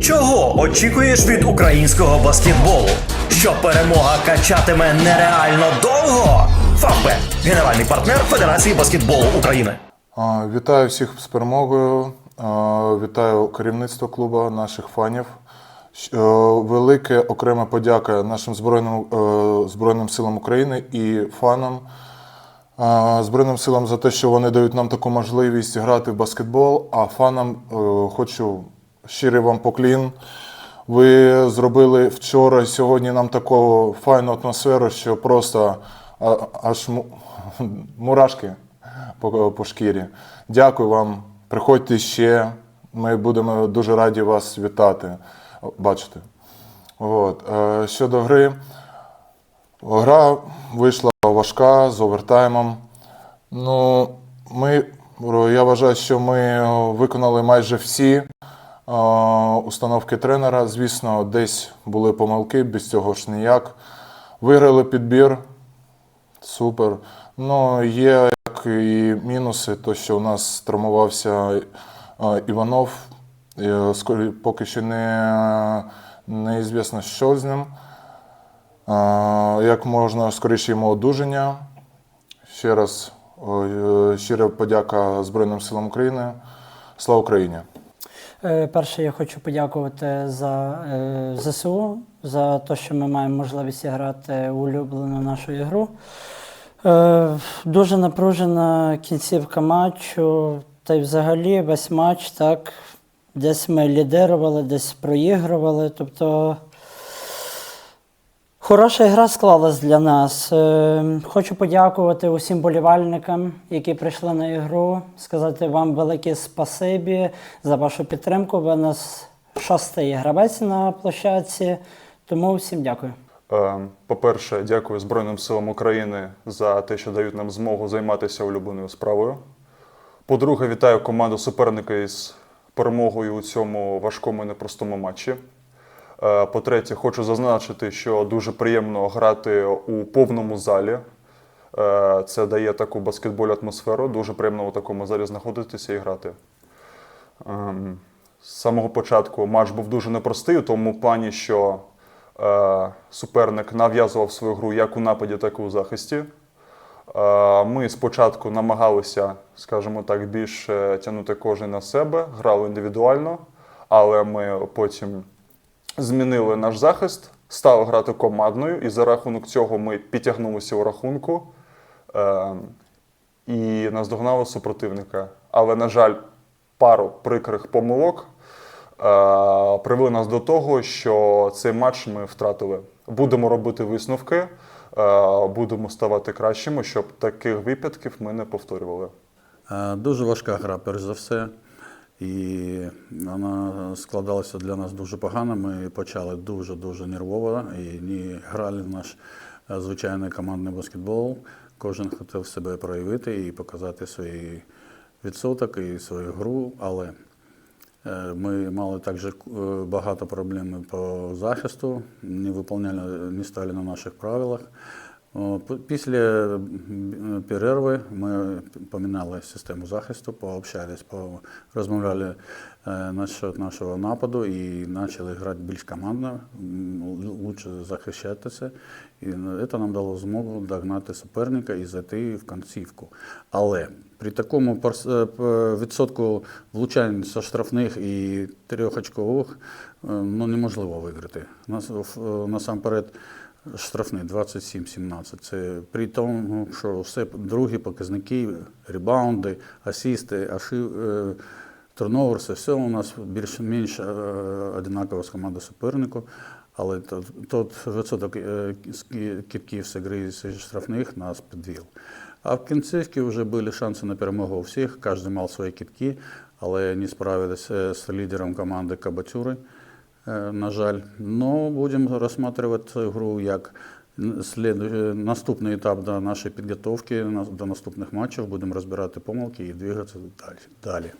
Чого очікуєш від українського баскетболу? Що перемога качатиме нереально довго? Фавбет – генеральний партнер Федерації баскетболу України. Вітаю всіх з перемогою. Вітаю керівництво клубу, наших фанів. Е, Велике окрема подяка нашим Збройним, е, Збройним силам України і фанам. Збройним силам за те, що вони дають нам таку можливість грати в баскетбол, а фанам е, хочу щирий вам поклін. Ви зробили вчора і сьогодні нам таку файну атмосферу, що просто аж мурашки по, по шкірі. Дякую вам. Приходьте ще. Ми будемо дуже раді вас вітати, бачити. От. Е, Щодо гри, гра вийшла важка з овертаймом. Ну, ми, я вважаю, що ми виконали майже всі установки тренера. Звісно, десь були помилки, без цього ж ніяк. Виграли підбір. Супер. Ну, є як і мінуси, то що у нас травмувався Іванов. Е, Поки що не, неізвісно, що з ним. Як можна скоріше йому одужання. Ще раз е, щира подяка Збройним силам України. Слава Україні! Е, Перше, я хочу подякувати за е, ЗСУ, за те, що ми маємо можливість грати улюблену нашу ігру. Е, Дуже напружена кінцівка матчу, та й взагалі весь матч так. Десь ми лідирували, десь проігрували. Тобто Хороша гра склалась для нас. Е, Хочу подякувати усім болівальникам, які прийшли на ігру. Сказати вам велике спасибі за вашу підтримку. Ви нас шостий гравець на площадці. Тому всім дякую. Е, По-перше, дякую Збройним силам України за те, що дають нам змогу займатися улюбленою справою. По-друге, вітаю команду суперника із перемогою у цьому важкому і непростому матчі. Е, По-третє, хочу зазначити, що дуже приємно грати у повному залі. Е, Це дає таку баскетбольну атмосферу. Дуже приємно у такому залі знаходитися і грати. Ем, З самого початку матч був дуже непростий у тому плані, що е, суперник нав'язував свою гру як у нападі, так і у захисті. Ми спочатку намагалися, скажімо так, більше тягнути кожен на себе, грали індивідуально, але ми потім змінили наш захист, стали грати командною, і за рахунок цього ми підтягнулися у рахунку е, і наздогнали супротивника. Але, на жаль, пару прикрих помилок е, привели нас до того, що цей матч ми втратили. Будемо робити висновки, е, будемо ставати кращими, щоб таких випадків ми не повторювали. Е, Дуже важка гра, перш за все. І вона складалася для нас дуже погано. Ми почали дуже-дуже нервово і не грали в наш е, звичайний командний баскетбол. Кожен хотів себе проявити і показати свій відсоток і свою гру, але е, ми мали також е, багато проблем по захисту, не виконували, не стали на наших правилах. Після перерви ми поміняли систему захисту, пообщались, по- розмовляли е, насчет нашого нападу і почали грати більш командно, лучше захищатися. І це нам дало змогу догнати суперника і зайти в концівку. Але при такому е, відсотку влучань зі штрафних і трьохочкових е, ну, неможливо виграти. Насамперед, штрафний 27-17. Це при тому, що все другі показники, ребаунди, асісти, аши, е, турновер, все у нас більш-менш е, однаково з командою супернику. Але тот, відсоток е, з гри з штрафних нас підвів. А в кінцівці вже були шанси на перемогу у всіх, кожен мав свої кидки, але не справилися з лідером команди Кабатюри. Е, на жаль. Но будемо рассматривать цю гру як слід... е, наступний етап до нашої підготовки до наступних матчів. Будемо розбирати помилки і двигатися далі.